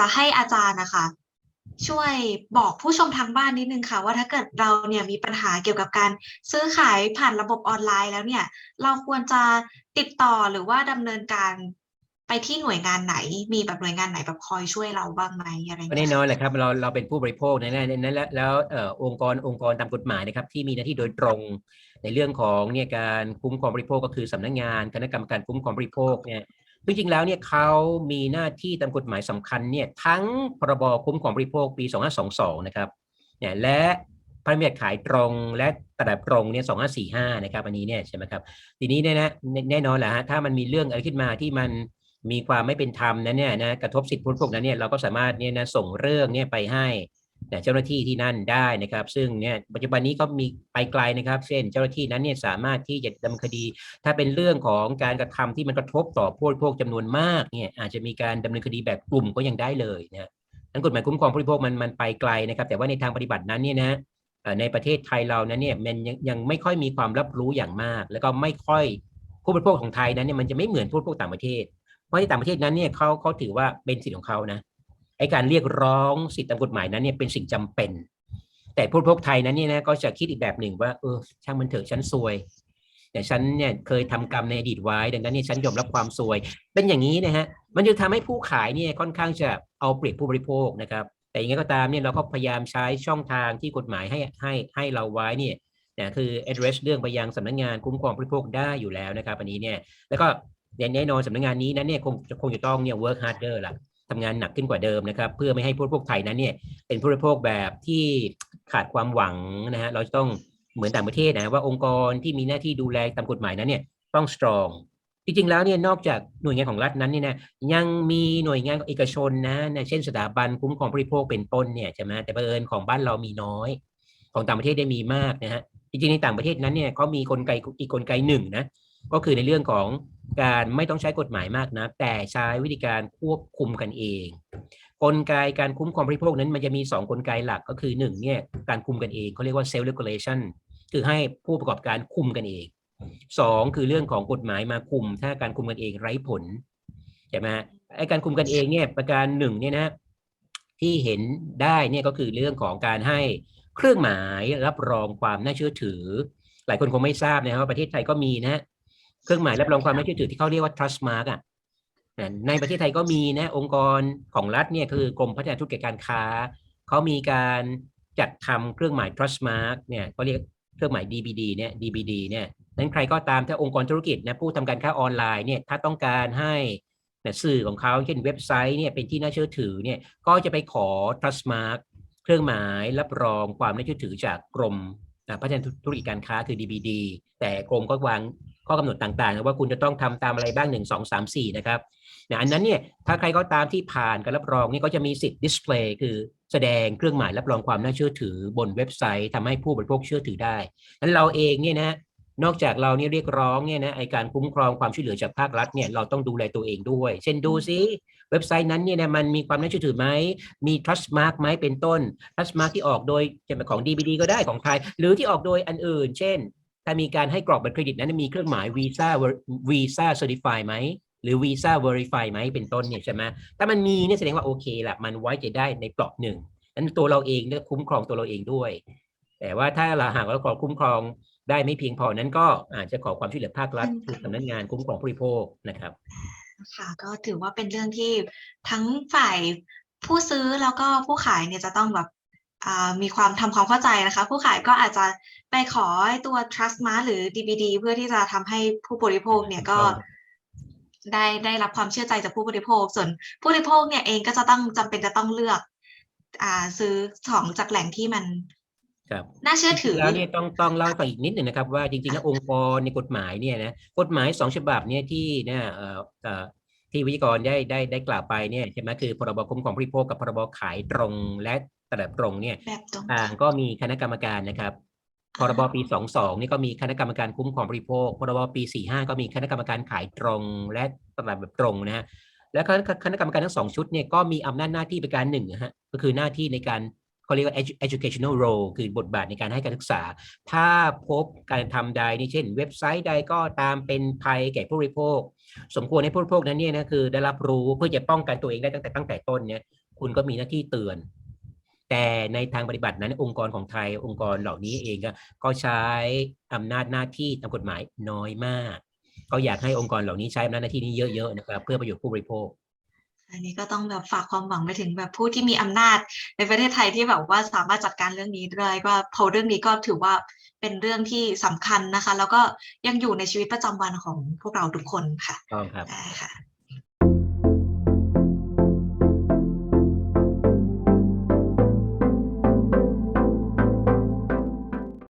จะให้อาจารย์นะคะ ช่วยบอกผู้ชมทางบ้านนิดนึงค่ะ ว่าถ้าเกิดเราเนี่ยมีปัญหาเกี่ยวกับการซื้อขายผ่านระบบออนไลน์แล้วเนี่ย เราควรจะติดต่อหรือว่าดำเนินการไปที่หน่วยงานไหน มีแบบหน่วยงานไหนแบบคอยช่วยเราบ้างไหมอะไรก็เงี้แน่นอนแหละครับเราเราเป็นผู้บริโภคนะนนั้นแล้วแล้วองค์กรองค์กรตามกฎหมายนะครับที่มีหน้าที่โดยตรง ในเรื่องของเนี่ยการคุ้มครองบริโภคก็คือสำนักงานคณะกรรมการคุ้มครองบริโภคเนี่ย จริงๆแล้วเนี่ยเขามีหน้าที่ตามกฎหมายสำคัญเนี่ยทั้งพรบคุ้มครองบริโภคปี 2522 นะครับเนี่ยและพระราชบัติขายตรงและตลาดตรงเนี่ย2545 นะครับอันนี้เนี่ยใช่ไหมครับทีนี้เนี่ยนะแน่นอนแหละฮะถ้ามันมีเรื่องอะไรขึ้นมาที่มันมีความไม่เป็นธรรมนั้นเนี่ยนะกระทบสิทธิผู้บริโภคนั้นเนี่ยเราก็สามารถเนี่ยนะส่งเรื่องเนี่ยไปให้ เจ้าหน้าที่ที่นั่นได้นะครับ ซึ่งเนี่ยปัจจุบันนี้ก็มีไปไกลนะครับ เช่น เจ้าหน้าที่นั้นเนี่ยสามารถที่จะดำเนินคดี ถ้าเป็นเรื่องของการกระทำที่มันกระทบต่อผู้บริโภคจำนวนมากเนี่ยอาจจะมีการดำเนินคดีแบบกลุ่มก็ยังได้เลยนะนั้นกฎหมายคุ้มครองผู้บริโภคมันมันไปไกลนะครับ แต่ว่าในทางปฏิบัตินั้นเนี่ยนะในประเทศไทยเรานั้นเนี่ยมันยังยังไม่ค่อยมีความรับรู้อย่างมาก แล้วก็ไม่ค่อยผู้บริโภคของไทยนั้นเนี่ยมันจะไม่เหมือนผู้บริโภคต่างประเทศ เพราะในต่างประเทศนั้นเนี่ยเขาเขาถือว่าเป็นสิทธิ์ของเขานะ ไอการเรียกร้องสิทธิตามกฎหมายนั้นเนี่ยเป็นสิ่งจำเป็น แต่ผู้บริโภคไทยนั้นเนี่ยนะก็จะคิดอีกแบบหนึ่งว่าเออช่างมันเถอะฉันซวย แต่ฉันเนี่ยเคยทำกรรมในอดีตไว้ ดังนั้นเนี่ยฉันยอมรับความซวย เป็นอย่างนี้นะฮะมันจะทำให้ผู้ขายเนี่ยค่อนข้างจะเอาเปรียบผู้บริโภคนะครับ แต่ยังไงก็ตามเนี่ยเราก็พยายามใช้ช่องทางที่กฎหมายให้ให้ให้เราไว้เนี่ยนะคือ address เรื่องไปยังสำนักงานคุ้มครองผู้บริโภคได้อยู่แล้วนะครับ อันนี้เนี่ยแล้วก็แน่นอนสำนักงานนี้นั้นเนี่ยคงคงจะต้องเนี่ย work harder ละ ทำงานหนักขึ้นกว่าเดิมนะครับ เพื่อไม่ให้ผู้บริโภคไทยนั้นเนี่ยเป็นผู้บริโภคแบบที่ขาดความหวังนะฮะเราต้องเหมือนต่างประเทศนะว่าองค์กรที่มีหน้าที่ดูแลตามกฎหมายนั้นเนี่ยต้อง strong จริงๆแล้วเนี่ยนอกจากหน่วยงานของรัฐนั้นเนี่ยนะยังมีหน่วยงานเอกชนนะนะเช่นสถาบันคุ้มครองผู้บริโภคเป็นต้นเนี่ยใช่ไหมแต่บังเอิญของบ้านเรามีน้อย ของต่างประเทศได้มีมากนะฮะจริงๆในต่างประเทศนั้นเนี่ยเขามีกลไกอีกกลไกหนึ่งนะก็คือในเรื่องของ การไม่ต้องใช้กฎหมายมากนะ แต่ใช้วิธีการควบคุมกันเอง กลไกการคุ้มครองผู้บริโภคนั้นมันจะมีสองกลไกหลักก็คือหนึ่งเนี่ยการคุมกันเองเขาเรียกว่า self regulation คือให้ผู้ประกอบการคุมกันเองสองคือเรื่องของกฎหมายมาคุม ถ้าการคุมกันเองไร้ผลใช่ไหมไอ้การคุมกันเองเนี่ยประการหนึ่งเนี่ยนะที่เห็นได้เนี่ยก็คือเรื่องของการให้เครื่องหมายรับรองความน่าเชื่อถือ หลายคนคงไม่ทราบนะครับว่าประเทศไทยก็มีนะ เครื่องหมายรับรองความน่าเชื่อถือที่เขาเรียกว่า trust mark อะในประเทศไทยก็มีนะองค์กรของรัฐเนี่ยคือกรมพัฒนาธุรกิจการค้าเขามีการจัดทำเครื่องหมาย trust mark เนี่ยเขาเรียกเครื่องหมาย DBD เนี่ย DBD เนี่ยนั้นใครก็ตามถ้าองค์กรธุรกิจนะผู้ทำการค้าออนไลน์เนี่ยถ้าต้องการให้นะสื่อของเขาเช่นเว็บไซต์เนี่ยเป็นที่น่าเชื่อถือเนี่ยก็จะไปขอ trust mark เครื่องหมายรับรองความน่าเชื่อถือจากกรมพัฒนาธุรกิจการค้าคือ DBD แต่กรมก็วาง ข้อกำหนดต่างๆว่าคุณจะต้องทำตามอะไรบ้างหนึ่งสองสามสี่นะครับนะอันนั้นเนี่ยถ้าใครก็ตามที่ผ่านการรับรองนี่ก็จะมีสิทธิ์ display คือแสดงเครื่องหมายรับรองความน่าเชื่อถือบนเว็บไซต์ทำให้ผู้บริโภคเชื่อถือได้นั้นเราเองเนี่ยนะนอกจากเราเนี่ยเรียกร้องเนี่ยนะไอการคุ้มครองความช่วยเหลือจากภาครัฐเนี่ยเราต้องดูแลตัวเองด้วย เช่นดูซิเว็บไซต์นั้นเนี่ยนะมันมีความน่าเชื่อถือไหมมี trust mark ไหมเป็นต้น trust mark ที่ออกโดยจะเป็นของ DBD ก็ได้ของไทย หรือที่ออกโดยอันอื่น เช่น ถ้ามีการให้กรอกบัตรเครดิตนั้นมีเครื่องหมาย Visa Visa Certify ไหมหรือ Visa Verify ไหมเป็นต้นเนี่ยใช่ไหมถ้ามันมีเนี่ยแสดงว่าโอเคแหละมันไว้ใจได้ในเปลอกหนึ่งนั้นตัวเราเองเนี่ยคุ้มครองตัวเราเองด้วย แต่ว่าถ้าเราหากเราขอคุ้มครองได้ไม่เพียงพอนั้นก็อาจจะขอความช่วยเหลือภาครัฐคือสำนักงานคุ้มครองผู้บริโภคนะครับค่ะก็ถือว่าเป็นเรื่องที่ทั้งฝ่ายผู้ซื้อแล้วก็ผู้ขายเนี่ยจะต้องแบบอ่า มีความทำความเข้าใจนะคะ ผู้ขายก็อาจจะไปขอไอ้ตัว trust mark หรือ DBD เพื่อที่จะทำให้ผู้บริโภคเนี่ยก็ถูกต้องได้ได้รับความเชื่อใจจากผู้บริโภค ส่วนผู้บริโภคเนี่ยเองก็จะต้องจำเป็นจะต้องเลือกอ่าซื้อของจากแหล่งที่มันครับน่าเชื่อถือแล้วเนี่ยต้องต้องเล่าต่ออีกนิดหนึ่งนะครับ ว่าจริงๆแล้วองค์กรในกฎหมายเนี่ยนะกฎหมายสองฉบับเนี่ยที่เนี่ยเอ่อเอ่อที่วิทยากรได้ได้ได้กล่าวไปเนี่ยใช่ไหมคือพรบคุ้มครองผู้บริโภคกับพรบขายตรงและ ตลาดตรงเนี่ยแบบตรงต่างก็มีคณะกรรมการนะครับพรบปี 22 นี่ก็มีคณะกรรมการคุ้มครองผู้บริโภค พรบปี 45 ก็มีคณะกรรมการขายตรงและตลาดแบบตรงนะฮะ และคณะคณะกรรมการทั้งสองชุดเนี่ยก็มีอำนาจหน้าที่ประการหนึ่งนะฮะ ก็คือหน้าที่ในการเขาเรียกว่า edu- educational role คือบทบาทในการให้การศึกษา ถ้าพบการทำใดนี่เช่น เว็บไซต์ใดก็ตามเป็นภัยแก่ผู้บริโภค สมควรให้ผู้บริโภคนั้นเนี่ยนะคือได้รับรู้เพื่อจะป้องกันตัวเองได้ตั้งแต่ตั้งแต่ต้นเนี่ย คุณก็มีหน้าที่เตือน แต่ในทางปฏิบัตินั้นองค์กรของไทยองค์กรเหล่านี้เองก็ก็ใช้อำนาจหน้าที่ตามกฎหมายน้อยมาก ก็อยากให้องค์กรเหล่านี้ใช้อำนาจหน้าที่นี้เยอะๆนะครับเพื่อประโยชน์ผู้บริโภคอันนี้ก็ต้องแบบฝากความหวังไปถึงแบบผู้ที่มีอำนาจ ในประเทศไทยที่แบบว่าสามารถจัดการเรื่องนี้ได้ว่าเพราะเรื่องนี้ก็ถือว่าเป็นเรื่องที่สำคัญนะคะ แล้วก็ยังอยู่ในชีวิตประจำวันของพวกเราทุกคนค่ะต้องครับได้ค่ะ